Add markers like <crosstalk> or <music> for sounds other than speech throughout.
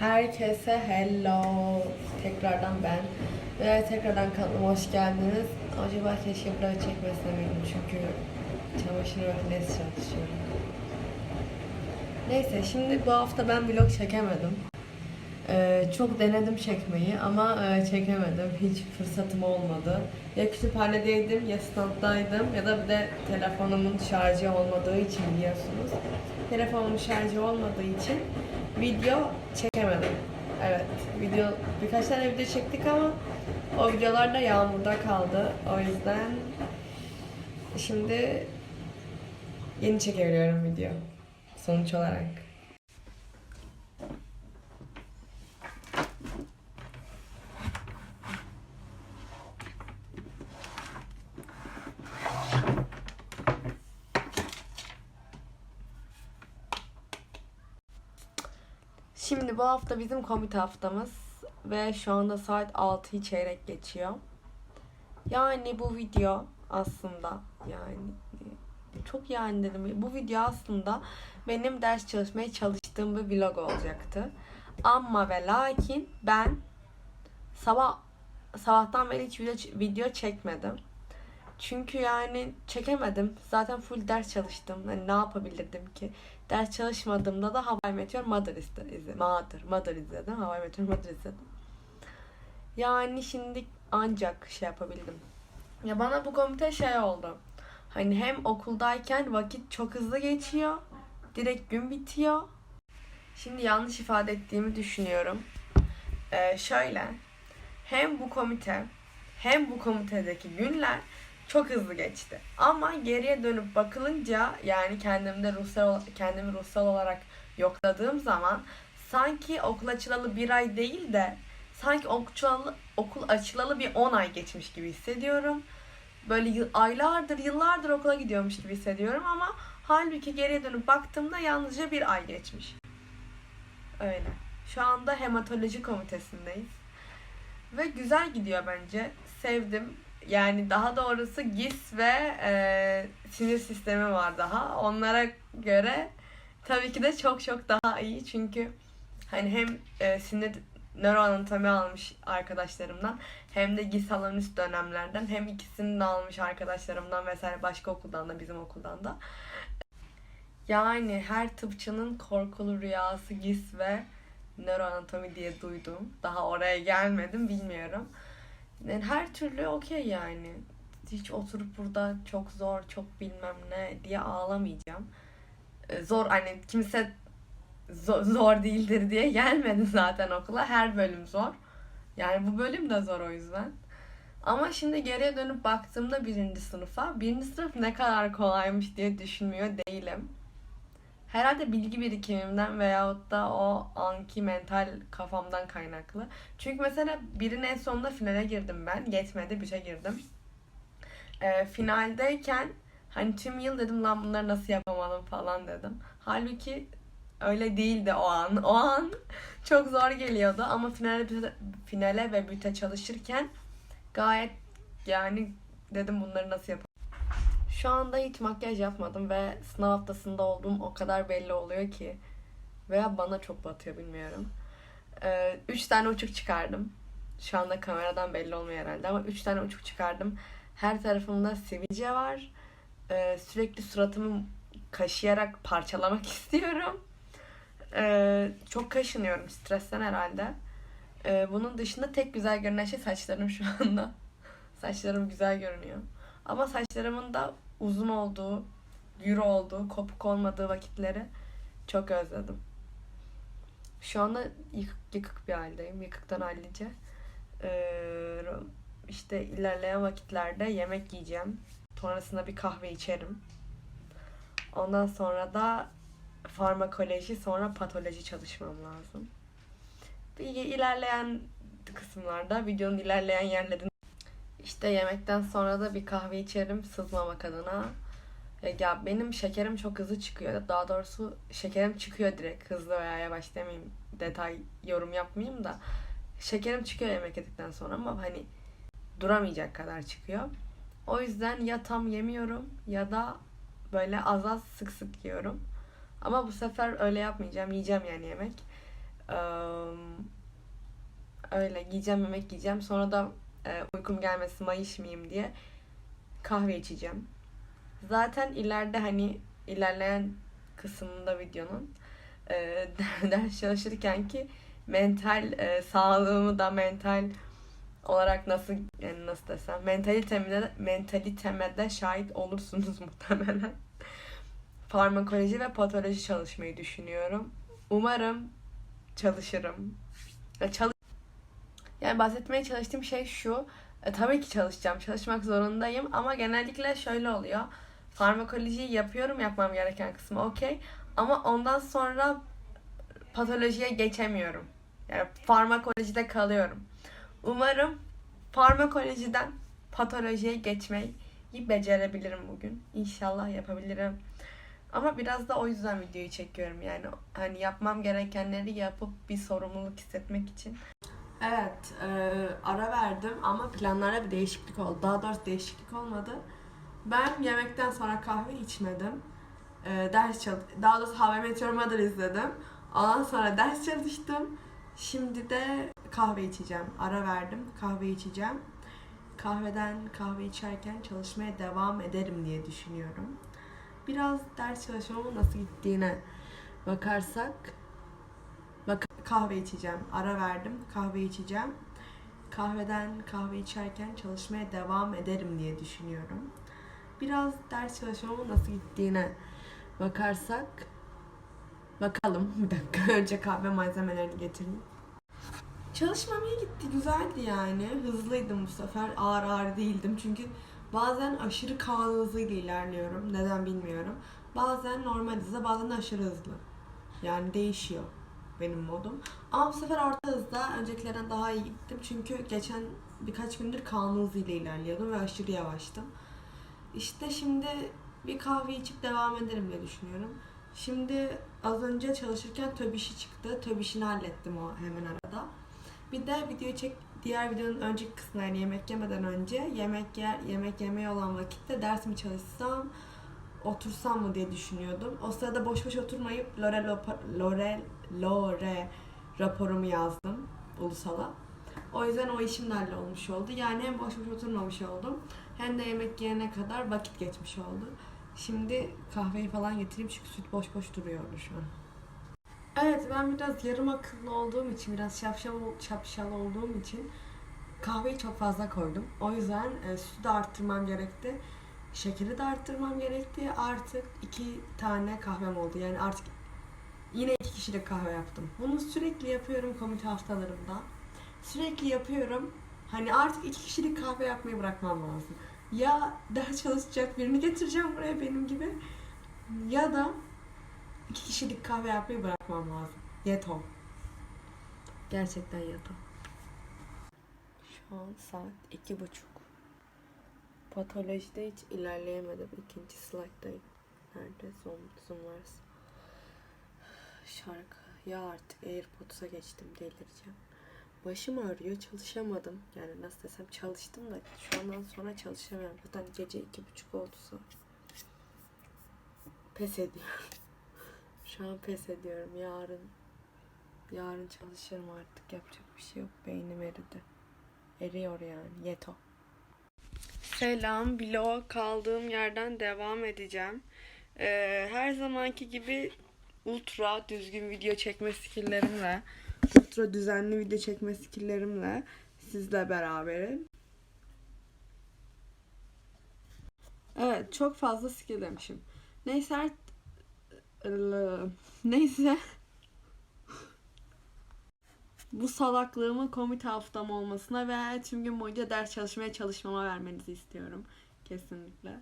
Herkese hello. Tekrardan ben. Ve tekrardan kanalıma hoş geldiniz. Acaba keşke burayı çekmesem çünkü çamaşır makinesi çalışıyorum. Neyse şimdi bu hafta ben vlog çekemedim. Ee, çok denedim çekmeyi ama e, çekemedim. Hiç fırsatım olmadı. Ya kütüphanedeydim ya standdaydım ya da bir de telefonumun şarjı olmadığı için biliyorsunuz. Telefonumun şarjı olmadığı için video çekemedim. Evet, video birkaç tane video çektik ama o videolar da yağmurda kaldı. O yüzden şimdi yeni çekebiliyorum video sonuç olarak. Şimdi bu hafta bizim komite haftamız ve şu anda saat 6'yı çeyrek geçiyor. Yani bu video aslında yani çok yani dedim. Bu video aslında benim ders çalışmaya çalıştığım bir vlog olacaktı. Ama ve lakin ben sabah sabahtan beri hiç video, video çekmedim. Çünkü yani çekemedim. Zaten full ders çalıştım. Hani ne yapabilirdim ki? Ders çalışmadığımda da Hawaii Meteor Mother izledim. Mother, Mother izledim. Hawaii Meteor Mother izledim. Yani şimdi ancak şey yapabildim. Ya bana bu komite şey oldu. Hani hem okuldayken vakit çok hızlı geçiyor. Direkt gün bitiyor. Şimdi yanlış ifade ettiğimi düşünüyorum. Ee, şöyle. Hem bu komite hem bu komitedeki günler çok hızlı geçti. Ama geriye dönüp bakılınca yani kendimde ruhsal kendimi ruhsal olarak yokladığım zaman sanki okul açılalı bir ay değil de sanki okul okul açılalı bir 10 ay geçmiş gibi hissediyorum. Böyle yıl, aylardır, yıllardır okula gidiyormuş gibi hissediyorum ama halbuki geriye dönüp baktığımda yalnızca bir ay geçmiş. Öyle. Şu anda hematoloji komitesindeyiz. Ve güzel gidiyor bence. Sevdim. Yani daha doğrusu GIS ve e, sinir sistemi var daha. Onlara göre tabii ki de çok çok daha iyi. Çünkü hani hem e, sinir nöroanatomi almış arkadaşlarımdan hem de GIS alan üst dönemlerden hem ikisini de almış arkadaşlarımdan vesaire başka okuldan da bizim okuldan da. Yani her tıpçının korkulu rüyası GIS ve nöroanatomi diye duydum. Daha oraya gelmedim bilmiyorum. Yani her türlü okey yani. Hiç oturup burada çok zor, çok bilmem ne diye ağlamayacağım. Ee, Zor hani kimse zor, zor değildir diye gelmedi zaten okula. Her bölüm zor. Yani bu bölüm de zor o yüzden. Ama şimdi geriye dönüp baktığımda birinci sınıfa, birinci sınıf ne kadar kolaymış diye düşünmüyor değilim. Herhalde bilgi birikimimden veyahut da o anki mental kafamdan kaynaklı. Çünkü mesela birin en sonunda finale girdim ben. Yetmedi, büte girdim. Ee, finaldeyken hani tüm yıl dedim lan bunları nasıl yapamadım falan dedim. Halbuki öyle değildi o an. O an çok zor geliyordu ama finale, finale ve büte çalışırken gayet yani dedim bunları nasıl yapamam. Şu anda hiç makyaj yapmadım ve sınav haftasında olduğum o kadar belli oluyor ki. Veya bana çok batıyor bilmiyorum. Ee, üç tane uçuk çıkardım. Şu anda kameradan belli olmuyor herhalde ama üç tane uçuk çıkardım. Her tarafımda sivilce var. Ee, sürekli suratımı kaşıyarak parçalamak <laughs> istiyorum. Ee, çok kaşınıyorum stresten herhalde. Ee, bunun dışında tek güzel görünen şey saçlarım şu anda. <laughs> Saçlarım güzel görünüyor. Ama saçlarımın da uzun olduğu, yürü olduğu, kopuk olmadığı vakitleri çok özledim. Şu anda yıkık, yıkık bir haldeyim. Yıkıktan hallice. Ee, işte ilerleyen vakitlerde yemek yiyeceğim. Sonrasında bir kahve içerim. Ondan sonra da farmakoloji, sonra patoloji çalışmam lazım. İlerleyen kısımlarda, videonun ilerleyen yerlerinde işte yemekten sonra da bir kahve içerim sızmamak adına. E, Ya benim şekerim çok hızlı çıkıyor. Daha doğrusu şekerim çıkıyor direkt. Hızlı veya yavaş demeyeyim. Detay yorum yapmayayım da. Şekerim çıkıyor yemek yedikten sonra ama hani duramayacak kadar çıkıyor. O yüzden ya tam yemiyorum ya da böyle az az sık sık yiyorum. Ama bu sefer öyle yapmayacağım. Yiyeceğim yani yemek. Eee, Öyle giyeceğim yemek yiyeceğim. Sonra da e, uykum gelmesin mayışmayayım diye kahve içeceğim. Zaten ileride hani ilerleyen kısmında videonun e, <laughs> ders çalışırken ki mental e, sağlığımı da mental olarak nasıl yani nasıl desem mentaliteme de, mentaliteme de şahit olursunuz <laughs> muhtemelen. Farmakoloji ve patoloji çalışmayı düşünüyorum. Umarım çalışırım. Çalış yani bahsetmeye çalıştığım şey şu. E, tabii ki çalışacağım. Çalışmak zorundayım ama genellikle şöyle oluyor. Farmakolojiyi yapıyorum yapmam gereken kısmı okey. Ama ondan sonra patolojiye geçemiyorum. Yani farmakolojide kalıyorum. Umarım farmakolojiden patolojiye geçmeyi becerebilirim bugün. İnşallah yapabilirim. Ama biraz da o yüzden videoyu çekiyorum yani. Hani yapmam gerekenleri yapıp bir sorumluluk hissetmek için. Evet, e, ara verdim ama planlara bir değişiklik oldu. Daha doğrusu değişiklik olmadı. Ben yemekten sonra kahve içmedim. E, ders çal daha doğrusu How I Met Your Mother izledim. Ondan sonra ders çalıştım. Şimdi de kahve içeceğim. Ara verdim, kahve içeceğim. Kahveden kahve içerken çalışmaya devam ederim diye düşünüyorum. Biraz ders çalışmamın nasıl gittiğine bakarsak bak kahve içeceğim. Ara verdim, kahve içeceğim. Kahveden kahve içerken çalışmaya devam ederim diye düşünüyorum. Biraz ders çalışmamın nasıl gittiğine bakarsak bakalım. <laughs> Bir dakika önce kahve malzemelerini getireyim. Çalışmam iyi gitti, güzeldi yani. Hızlıydım bu sefer, ağır ağır değildim. Çünkü bazen aşırı kan hızıyla ilerliyorum. Neden bilmiyorum. Bazen normal hızda, bazen aşırı hızlı. Yani değişiyor benim modum. Ama bu sefer orta hızda öncekilerden daha iyi gittim. Çünkü geçen birkaç gündür kanlı hızıyla ilerliyordum ve aşırı yavaştım. İşte şimdi bir kahve içip devam ederim diye düşünüyorum. Şimdi az önce çalışırken töbişi çıktı. Töbişini hallettim o hemen arada. Bir de video çek diğer videonun önceki kısmına yani yemek yemeden önce yemek yer yemek yemeye olan vakitte ders mi çalışsam otursam mı diye düşünüyordum. O sırada boş boş oturmayıp Lore Lopa- Lore raporumu yazdım ulusala. O yüzden o işim de hallolmuş oldu. Yani hem boş boş oturmamış oldum hem de yemek yiyene kadar vakit geçmiş oldu. Şimdi kahveyi falan getireyim çünkü süt boş boş duruyor orada şu an. Evet ben biraz yarım akıllı olduğum için, biraz şapşal, şapşal olduğum için kahveyi çok fazla koydum. O yüzden e, sütü de arttırmam gerekti. Şekeri de arttırmam gerekti. Artık iki tane kahvem oldu. Yani artık yine iki kişilik kahve yaptım. Bunu sürekli yapıyorum komite haftalarımda. Sürekli yapıyorum. Hani artık iki kişilik kahve yapmayı bırakmam lazım. Ya ders çalışacak birini getireceğim buraya benim gibi. Ya da iki kişilik kahve yapmayı bırakmam lazım. Yeto. Gerçekten yeto. Şu an saat iki buçuk. Patolojide hiç ilerleyemedim. İkinci slayttayım. Nerede? Zoom, zoom varsa. Şarkı. Ya artık AirPods'a geçtim. Delireceğim. Başım ağrıyor. Çalışamadım. Yani nasıl desem çalıştım da şu andan sonra çalışamıyorum. Zaten gece iki buçuk oldu saat. Pes ediyorum. <laughs> Şu an pes ediyorum. Yarın yarın çalışırım artık. Yapacak bir şey yok. Beynim eridi. Eriyor yani. Yeto. Selam. Vlog kaldığım yerden devam edeceğim. Ee, her zamanki gibi ultra düzgün video çekme skillerimle, ultra düzenli video çekme skillerimle sizle beraberim. Evet, çok fazla skill demişim. Neyse <laughs> Neyse. Bu salaklığımı komite haftam olmasına ve tüm gün boyunca ders çalışmaya çalışmama vermenizi istiyorum. Kesinlikle.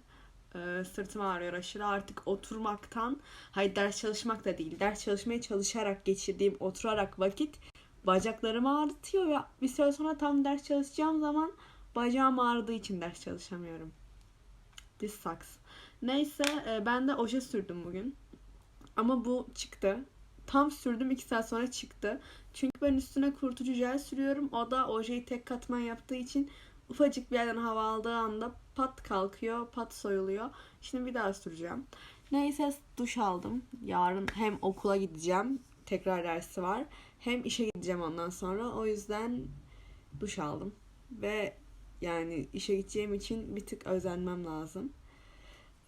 Ee, sırtım ağrıyor aşırı. Artık oturmaktan, hayır ders çalışmak da değil. Ders çalışmaya çalışarak geçirdiğim oturarak vakit bacaklarımı ağrıtıyor ve bir süre sonra tam ders çalışacağım zaman bacağım ağrıdığı için ders çalışamıyorum. This sucks. Neyse e, ben de oje sürdüm bugün. Ama bu çıktı. Tam sürdüm 2 saat sonra çıktı. Çünkü ben üstüne kurutucu jel sürüyorum. O da ojeyi tek katman yaptığı için ufacık bir yerden hava aldığı anda pat kalkıyor, pat soyuluyor. Şimdi bir daha süreceğim. Neyse duş aldım. Yarın hem okula gideceğim. Tekrar dersi var. Hem işe gideceğim ondan sonra. O yüzden duş aldım ve yani işe gideceğim için bir tık özenmem lazım.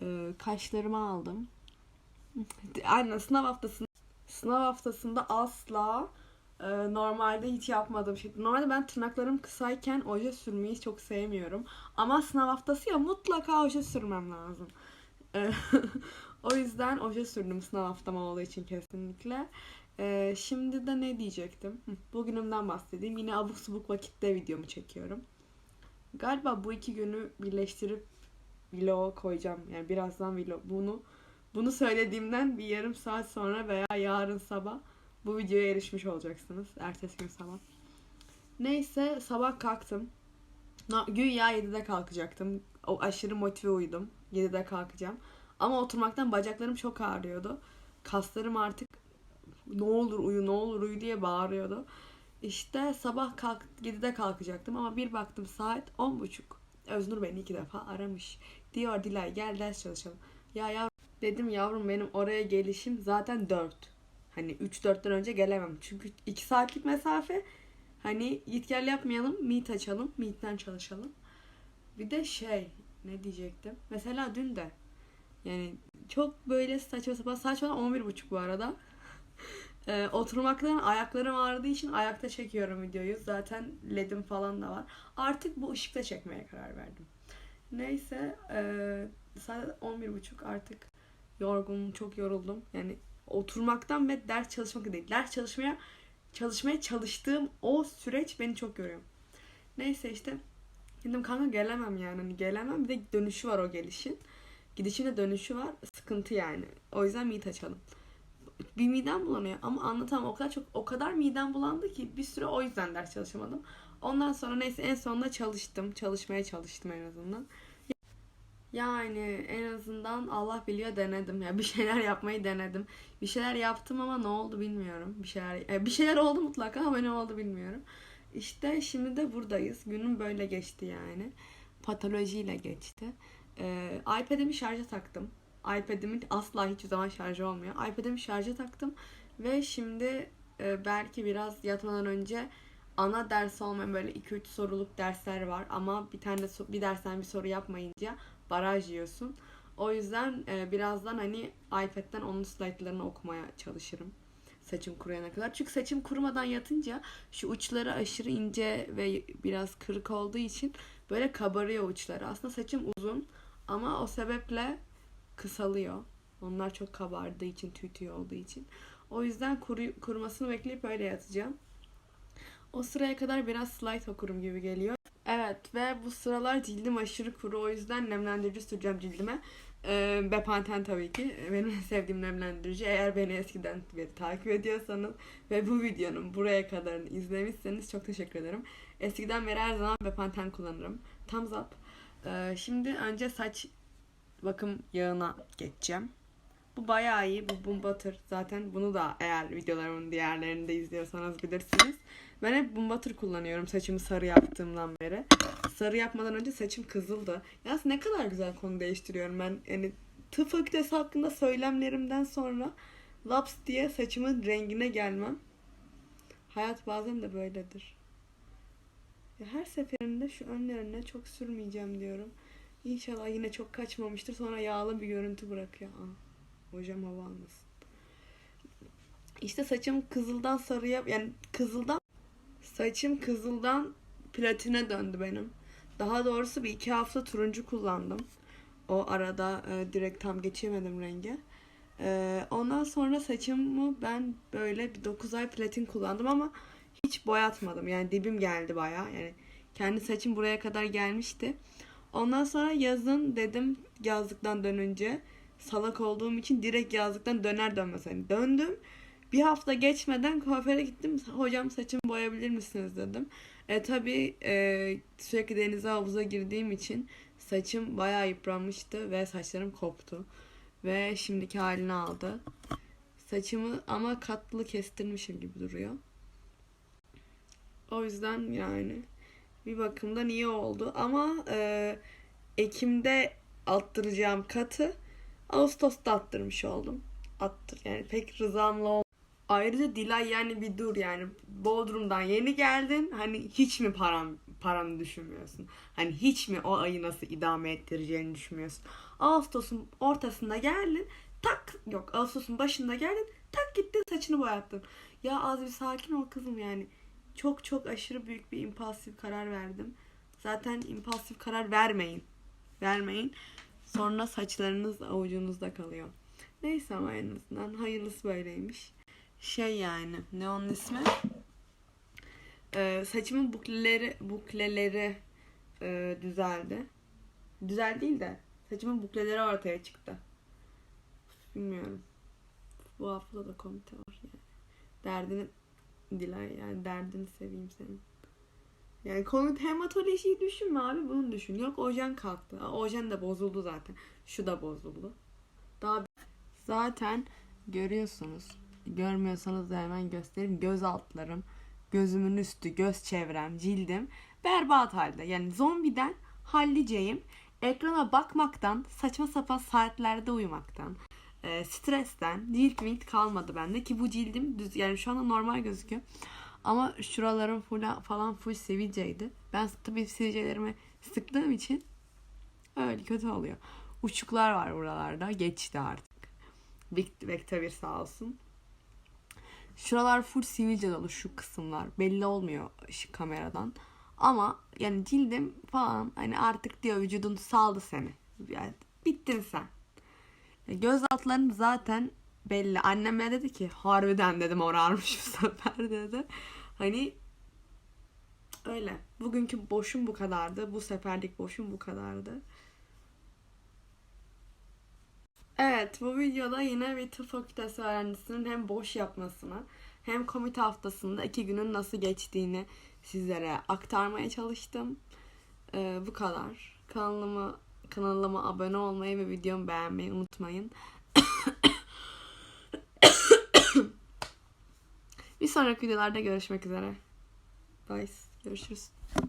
Ee, kaşlarımı aldım. Aynen sınav haftasında sınav haftasında asla normalde hiç yapmadığım şey. Normalde ben tırnaklarım kısayken oje sürmeyi çok sevmiyorum. Ama sınav haftası ya mutlaka oje sürmem lazım. E, <laughs> o yüzden oje sürdüm sınav haftam olduğu için kesinlikle. E, şimdi de ne diyecektim? Bugünümden bahsedeyim. Yine abuk subuk vakitte videomu çekiyorum. Galiba bu iki günü birleştirip vlog koyacağım. Yani birazdan vlog. Bunu bunu söylediğimden bir yarım saat sonra veya yarın sabah bu videoya erişmiş olacaksınız. Ertesi gün sabah. Neyse sabah kalktım. Na- Güya 7'de kalkacaktım. O aşırı motive uyudum. 7'de kalkacağım. Ama oturmaktan bacaklarım çok ağrıyordu. Kaslarım artık ne olur uyu ne olur uyu diye bağırıyordu. İşte sabah kalk 7'de kalkacaktım ama bir baktım saat 10.30. Öznur beni iki defa aramış. Diyor Dilay gel ders çalışalım. Ya yavrum dedim yavrum benim oraya gelişim zaten 4. Hani 3-4'ten önce gelemem. Çünkü 2 saatlik mesafe. Hani git gel yapmayalım. Meet açalım. Meet'ten çalışalım. Bir de şey ne diyecektim? Mesela dün de yani çok böyle saçma sapan saçma 11.30 bu arada. <laughs> Ee, oturmaktan ayaklarım ağrıdığı için ayakta çekiyorum videoyu. Zaten ledim falan da var. Artık bu ışıkta çekmeye karar verdim. Neyse e, saat 11.30 artık yorgunum, çok yoruldum. Yani oturmaktan ve ders çalışmak değil. Ders çalışmaya çalışmaya çalıştığım o süreç beni çok yoruyor. Neyse işte dedim kanka gelemem yani. Hani gelemem. Bir de dönüşü var o gelişin. Gidişinde dönüşü var. Sıkıntı yani. O yüzden meet açalım. Bir midem bulanıyor ama anlatamam. O kadar çok o kadar midem bulandı ki bir süre o yüzden ders çalışamadım. Ondan sonra neyse en sonunda çalıştım. Çalışmaya çalıştım en azından. Yani en azından Allah biliyor denedim. Ya bir şeyler yapmayı denedim. Bir şeyler yaptım ama ne oldu bilmiyorum. Bir şeyler e, bir şeyler oldu mutlaka ama ne oldu bilmiyorum. İşte şimdi de buradayız. Günüm böyle geçti yani. Patolojiyle geçti. Ee, iPad'imi şarja taktım. iPad'imin asla hiçbir zaman şarjı olmuyor. iPad'imi şarja taktım ve şimdi e, belki biraz yatmadan önce ana ders olmayan böyle 2-3 soruluk dersler var ama bir tane bir dersten bir soru yapmayınca baraj yiyorsun. O yüzden e, birazdan hani iPad'den onun slaytlarını okumaya çalışırım. Saçım kuruyana kadar. Çünkü saçım kurumadan yatınca şu uçları aşırı ince ve biraz kırık olduğu için böyle kabarıyor uçları. Aslında saçım uzun ama o sebeple kısalıyor. Onlar çok kabardığı için, tüy tüy olduğu için. O yüzden kuru, kurumasını bekleyip öyle yatacağım. O sıraya kadar biraz slide okurum gibi geliyor. Evet ve bu sıralar cildim aşırı kuru o yüzden nemlendirici süreceğim cildime. Ee, Bepanten tabii ki benim en sevdiğim nemlendirici. Eğer beni eskiden beri takip ediyorsanız ve bu videonun buraya kadarını izlemişseniz çok teşekkür ederim. Eskiden beri her zaman Bepanten kullanırım. Thumbs up. Ee, şimdi önce saç bakım yağına geçeceğim. Bu bayağı iyi. Bu Boom Butter. Zaten bunu da eğer videolarımın diğerlerini de izliyorsanız bilirsiniz. Ben hep Boom Butter kullanıyorum saçımı sarı yaptığımdan beri. Sarı yapmadan önce saçım kızıldı. Ya ne kadar güzel konu değiştiriyorum ben. Yani tıp fakültesi hakkında söylemlerimden sonra laps diye saçımın rengine gelmem. Hayat bazen de böyledir. Ya her seferinde şu önlerine çok sürmeyeceğim diyorum. İnşallah yine çok kaçmamıştır. Sonra yağlı bir görüntü bırakıyor. Aa, hocam hava almasın. İşte saçım kızıldan sarıya yani kızıldan saçım kızıldan platine döndü benim. Daha doğrusu bir iki hafta turuncu kullandım. O arada e, direkt tam geçemedim renge. E, ondan sonra saçımı ben böyle bir 9 ay platin kullandım ama hiç boyatmadım. Yani dibim geldi baya. Yani kendi saçım buraya kadar gelmişti. Ondan sonra yazın dedim yazlıktan dönünce salak olduğum için direkt yazlıktan döner dönmez hani döndüm. Bir hafta geçmeden kuaföre gittim. Hocam saçımı boyayabilir misiniz dedim. E tabi e, sürekli denize havuza girdiğim için saçım bayağı yıpranmıştı ve saçlarım koptu. Ve şimdiki halini aldı. Saçımı ama katlı kestirmişim gibi duruyor. O yüzden yani bir bakımdan iyi oldu. Ama e, Ekim'de attıracağım katı Ağustos'ta attırmış oldum. Attır yani pek rızamla Ayrıca Dilay yani bir dur yani Bodrum'dan yeni geldin hani hiç mi param paranı düşünmüyorsun? Hani hiç mi o ayı nasıl idame ettireceğini düşünmüyorsun? Ağustos'un ortasında geldin tak yok Ağustos'un başında geldin tak gittin saçını boyattın. Ya az bir sakin ol kızım yani. Çok çok aşırı büyük bir impulsif karar verdim. Zaten impulsif karar vermeyin. Vermeyin. Sonra saçlarınız avucunuzda kalıyor. Neyse ama en azından hayırlısı böyleymiş. Şey yani ne onun ismi? Ee, saçımın bukleleri bukleleri e, düzeldi. Güzel değil de saçımın bukleleri ortaya çıktı. Bilmiyorum. Bu hafta da komite var yani. Derdini Dilay yani derdini seveyim senin. Yani komite hematolojiyi düşünme abi bunu düşün. Yok ojen kalktı. Ojen de bozuldu zaten. Şu da bozuldu. Daha zaten görüyorsunuz. Görmüyorsanız da hemen göstereyim. Göz altlarım, gözümün üstü, göz çevrem, cildim berbat halde. Yani zombiden halliceyim. Ekrana bakmaktan, saçma sapan saatlerde uyumaktan, e, stresten cilt milt kalmadı bende ki bu cildim düz yani şu anda normal gözüküyor. Ama şuralarım full, falan full sivilceydi. Ben tabii sivilcelerimi sıktığım için öyle kötü oluyor. Uçuklar var buralarda. Geçti artık. Vic- Vecta bir sağ olsun. Şuralar full sivilce dolu şu kısımlar. Belli olmuyor şu kameradan. Ama yani cildim falan hani artık diyor vücudun saldı seni. Yani bittin sen. E, Göz altlarım zaten belli. Anneme dedi ki harbiden dedim orarmış bu <laughs> sefer dedi. Hani öyle. Bugünkü boşum bu kadardı. Bu seferlik boşum bu kadardı. Evet bu videoda yine bir tıp fakültesi öğrencisinin hem boş yapmasını hem komite haftasında iki günün nasıl geçtiğini sizlere aktarmaya çalıştım. Ee, bu kadar. Kanalıma, kanalıma abone olmayı ve videomu beğenmeyi unutmayın. <coughs> bir sonraki videolarda görüşmek üzere. Bye. Görüşürüz.